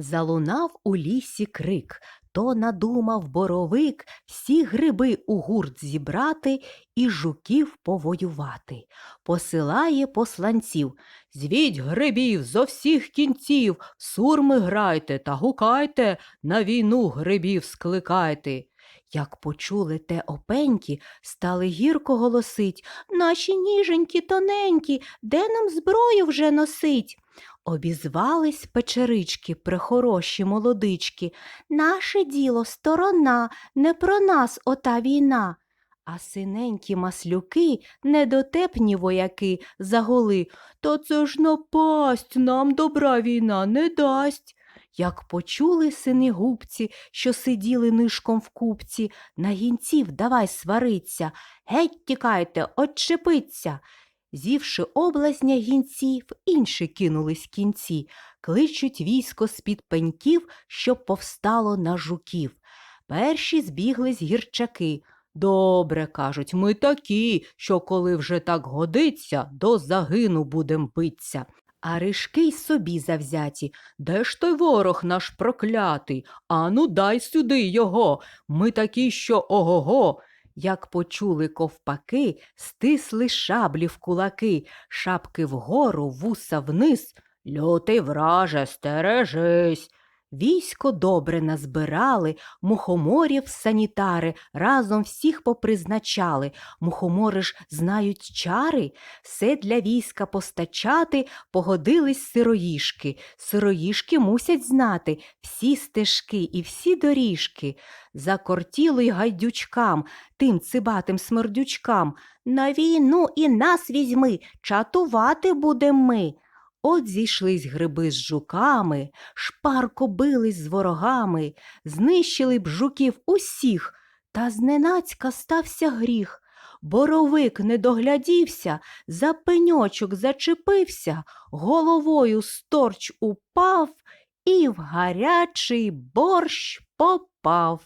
Залунав у лісі крик, то надумав боровик всі гриби у гурт зібрати і жуків повоювати. Посилає посланців. Звіть грибів зо всіх кінців, сурми грайте та гукайте, на війну грибів скликайте. Як почули те опеньки, стали гірко голосить Наші ніженькі тоненькі, де нам зброю вже носить? Обізвались печерички, прехороші молодички. Наше діло сторона, не про нас ота війна. А синенькі маслюки, недотепні вояки, заголи. Та це ж напасть, нам добра війна не дасть. Як почули сини губці, що сиділи нишком в купці, на гінців давай свариться, геть тікайте, отчепиться. Зівши облазня гінців, інші кинулись кінці, кличуть військо з-під пеньків, щоб повстало на жуків. Перші збіглись гірчаки. Добре, кажуть, ми такі, що коли вже так годиться, до загину будем биться. А ришки й собі завзяті. Де ж той ворог наш проклятий? Ану, дай сюди його. Ми такі, що ого-го. Як почули ковпаки, стисли шаблі в кулаки, шапки вгору, вуса вниз. Лютий враже, стережись. Військо добре назбирали, мухоморів санітари разом всіх попризначали. Мухомори ж знають чари, все для війська постачати погодились сироїшки. Сироїшки мусять знати всі стежки і всі доріжки. Закортіло й гайдючкам, тим цибатим смердючкам. На війну і нас візьми, чатувати будем ми. От зійшлись гриби з жуками, шпарко бились з ворогами, знищили б жуків усіх, та зненацька стався гріх. Боровик не доглядівся, за пеньочок зачепився, головою сторч упав і в гарячий борщ попав.